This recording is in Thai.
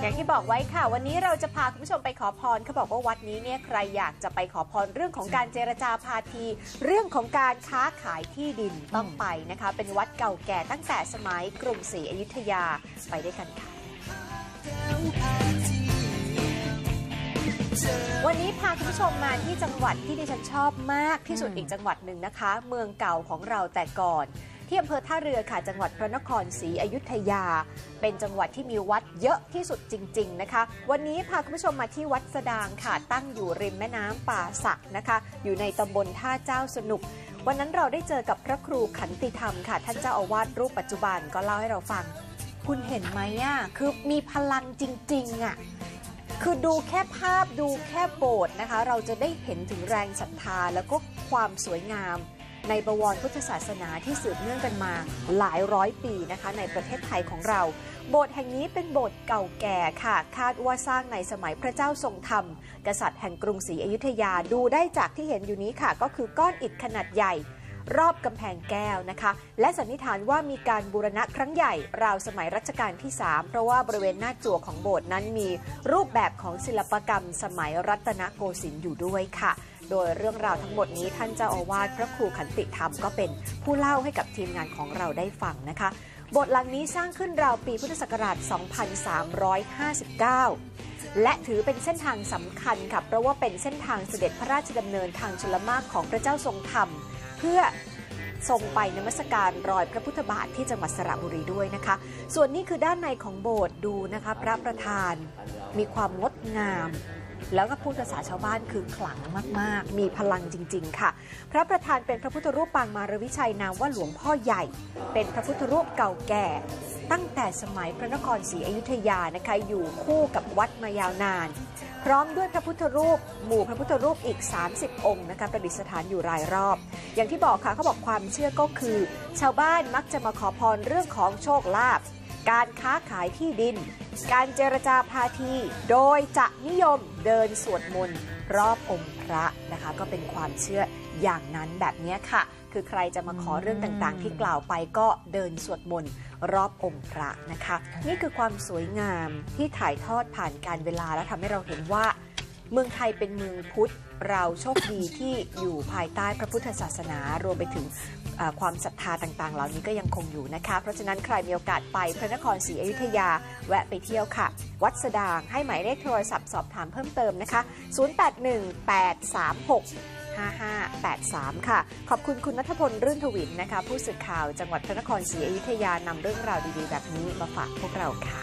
อย่างที่บอกไว้ค่ะ วันนี้เราจะพาคุณผู้ชมไปขอพรเขาบอกว่าวัดนี้เนี่ยใครอยากจะไปขอพรเรื่องของการเจรจาพาทีเรื่องของการค้าขายที่ดินต้องไปนะคะ เป็นวัดเก่าแก่ตั้งแต่สมัยกรุงศรีอยุธยาไปด้วยกันค่ะวันนี้พาคุณผู้ชมมาที่จังหวัดที่ดิฉันชอบมากที่สุดอีกจังหวัดหนึ่งนะคะ เมืองเก่าของเราแต่ก่อน ที่อำเภอท่าเรือค่ะจังหวัดพระนครศรีอยุธยา เป็นจังหวัดที่มีวัดเยอะที่สุดจริง ๆนะคะ วันนี้พาคุณผู้ชมมาที่วัดสดางค่ะตั้งอยู่ริมแม่น้ำป่าสักนะคะ อยู่ในตำบลท่าเจ้าสนุกวันนั้นเราได้เจอกับพระครูขันติธรรมค่ะ ท่านเจ้าอาวาสรูปปัจจุบันก็เล่าให้เราฟัง คุณเห็นไหมอะคือมีพลังจริง ๆอะคือดูแค่ภาพดูแค่โบสถ์นะคะ เราจะได้เห็นถึงแรงศรัทธาแล้วก็ความสวยงาม ในบวรพุทธศาสนาที่สืบเนื่องกันมาหลายร้อยปีนะคะ ในประเทศไทยของเรา โบสถ์แห่งนี้เป็นโบสถ์เก่าแก่ค่ะ คาดว่าสร้างในสมัยพระเจ้าทรงธรรม กษัตริย์แห่งกรุงศรีอยุธยาดูได้จากที่เห็นอยู่นี้ค่ะ ก็คือก้อนอิฐขนาดใหญ่ รอบกำแพงแก้วนะคะ และสันนิษฐานว่ามีการบูรณะครั้งใหญ่ ราวสมัยรัชกาลที่ 3 เพราะว่าบริเวณหน้าจั่วของโบสถ์นั้นมีรูปแบบของศิลปกรรม สมัยรัตนโกสินทร์อยู่ด้วยค่ะ โดยเรื่องราวทั้งหมดนี้ท่านเจ้าอาวาสพระครูขันติธรรมก็เป็นผู้เล่าให้กับทีมงานของเราได้ฟังนะคะ บทหลังนี้สร้างขึ้นราวปีพุทธศักราช 2359 และถือเป็นเส้นทางสำคัญค่ะเพราะว่าเป็นเส้นทางเสด็จพระราชดำเนินทางชลมารของพระเจ้าทรงธรรม เพื่อ ทรงไปนมัสการรอยพระพุทธบาทที่จังหวัดสระบุรีด้วยนะคะ ส่วนนี้คือด้านในของโบสถ์ดูนะคะ พระประธานมีความงดงาม แล้วก็พูดภาษาชาวบ้านคือขลังมาก ๆ มีพลังจริง ๆ ค่ะ พระประธานเป็นพระพุทธรูปปางมารวิชัยนามว่าหลวงพ่อใหญ่ เป็นพระพุทธรูปเก่าแก่ ตั้งแต่สมัยพระนครศรีอยุธยานะคะอยู่คู่กับวัดมายาวนาน พร้อมด้วยพระพุทธรูป หมู่พระพุทธรูปอีก 30 องค์นะคะประดิษฐานอยู่รายรอบ อย่างที่บอกค่ะเขาบอกความเชื่อก็คือ ชาวบ้านมักจะมาขอพรเรื่องของโชคลาภการค้าขายที่ดิน การเจรจาพาที โดยจะนิยมเดินสวดมนต์ รอบองค์พระนะคะ ก็เป็นความเชื่ออย่างนั้นแบบนี้ค่ะ คือใครจะมาขอเรื่องต่างๆ ที่กล่าวไปก็เดินสวดมนต์รอบองค์พระนะคะ นี่คือความสวยงามที่ถ่ายทอดผ่านการเวลาและทำให้เราเห็นว่า เมืองไทยเป็นเมืองพุทธ เราโชคดีที่อยู่ภายใต้พระพุทธศาสนา รวมไปถึงความศรัทธาต่างๆ เหล่านี้ก็ยังคงอยู่นะคะ เพราะฉะนั้นใครมีโอกาสไปพระนครศรีอยุธยาแวะไปเที่ยวค่ะ วัดสดางให้หมายเลขโทรศัพท์สอบถามเพิ่มเติมนะคะ 0818365583 ค่ะ ขอบคุณคุณนัทพล รื่นทวินนะคะ ผู้สื่อข่าวจังหวัดพระนครศรีอยุธยานำเรื่องราวดีๆ แบบนี้มาฝากพวกเราค่ะ